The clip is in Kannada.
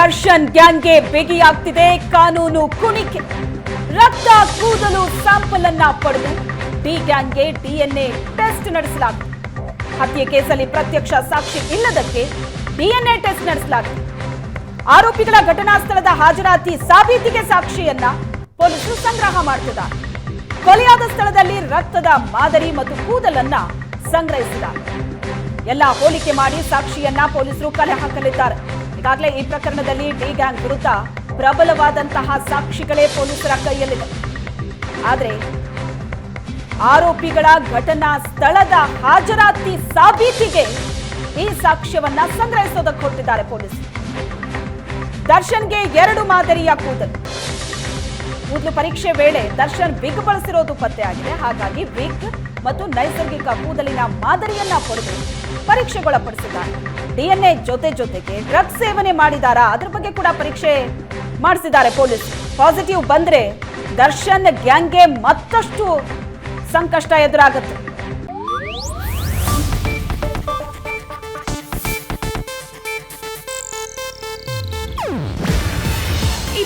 ದರ್ಶನ್ ಗ್ಯಾಂಗ್ಗೆ ಬಿಗಿಯಾಗ್ತಿದೆ ಕಾನೂನು ಕುಣಿಕೆ. ರಕ್ತ ಕೂದಲು ಸ್ಯಾಂಪಲ್ ಅನ್ನ ಪಡೆದು ಡಿ ಗ್ಯಾಂಗ್ಗೆ ಡಿಎನ್ಎ ಟೆಸ್ಟ್ ನಡೆಸಲಾಗಿದೆ. ಹತ್ಯೆ ಕೇಸಲ್ಲಿ ಪ್ರತ್ಯಕ್ಷ ಸಾಕ್ಷಿ ಇಲ್ಲದಕ್ಕೆ ಡಿಎನ್ಎ ಟೆಸ್ಟ್ ನಡೆಸಲಾಗಿದೆ. ಆರೋಪಿಗಳ ಘಟನಾ ಸ್ಥಳದ ಹಾಜರಾತಿ ಸಾಬೀತಿಗೆ ಸಾಕ್ಷಿಯನ್ನ ಪೊಲೀಸರು ಸಂಗ್ರಹ ಮಾಡ್ತಿದ್ದಾರೆ. ಕೊಲೆಯಾದ ಸ್ಥಳದಲ್ಲಿ ರಕ್ತದ ಮಾದರಿ ಮತ್ತು ಕೂದಲನ್ನ ಸಂಗ್ರಹಿಸಿದ್ದಾರೆ. ಎಲ್ಲ ಹೋಲಿಕೆ ಮಾಡಿ ಸಾಕ್ಷಿಯನ್ನ ಪೊಲೀಸರು ಕಲೆ ಹಾಕಲಿದ್ದಾರೆ. ಈಗಾಗಲೇ ಈ ಪ್ರಕರಣದಲ್ಲಿ ಡಿ ಗ್ಯಾಂಗ್ ವಿರುದ್ಧ ಪ್ರಬಲವಾದಂತಹ ಸಾಕ್ಷಿಗಳೇ ಪೊಲೀಸರ ಕೈಯಲ್ಲಿದೆ. ಆದರೆ ಆರೋಪಿಗಳ ಘಟನಾ ಸ್ಥಳದ ಹಾಜರಾತಿ ಸಾಬೀತಿಗೆ ಈ ಸಾಕ್ಷ್ಯವನ್ನ ಸಂಗ್ರಹಿಸೋದಕ್ಕೆ ಹೊರಟಿದ್ದಾರೆ ಪೊಲೀಸರು. ದರ್ಶನ್ಗೆ ಎರಡು ಮಾದರಿಯ ಕೂದಲು. ಕೂದಲು ಪರೀಕ್ಷೆ ವೇಳೆ ದರ್ಶನ್ ವಿಗ್ ಬಳಸಿರೋದು ಪತ್ತೆಯಾಗಿದೆ ಹಾಗಾಗಿ ವಿಗ್ ಮತ್ತು ನೈಸರ್ಗಿಕ ಕೂದಲಿನ ಮಾದರಿಯನ್ನ ಪಡೆದು ಪರೀಕ್ಷೆಗೊಳಪಡಿಸಿದ್ದಾರೆ. ಡಿಎನ್ಎ ಜೊತೆ ಜೊತೆಗೆ ಡ್ರಗ್ ಸೇವನೆ ಮಾಡಿದಾರಾ? ಅದ್ರ ಬಗ್ಗೆ ಕೂಡ ಪರೀಕ್ಷೆ ಮಾಡಿಸಿದ್ದಾರೆ ಪೊಲೀಸ್. ಪಾಸಿಟಿವ್ ಬಂದ್ರೆ ದರ್ಶನ್ ಗ್ಯಾಂಗ್ಗೆ ಮತ್ತಷ್ಟು ಸಂಕಷ್ಟ ಎದುರಾಗುತ್ತೆ.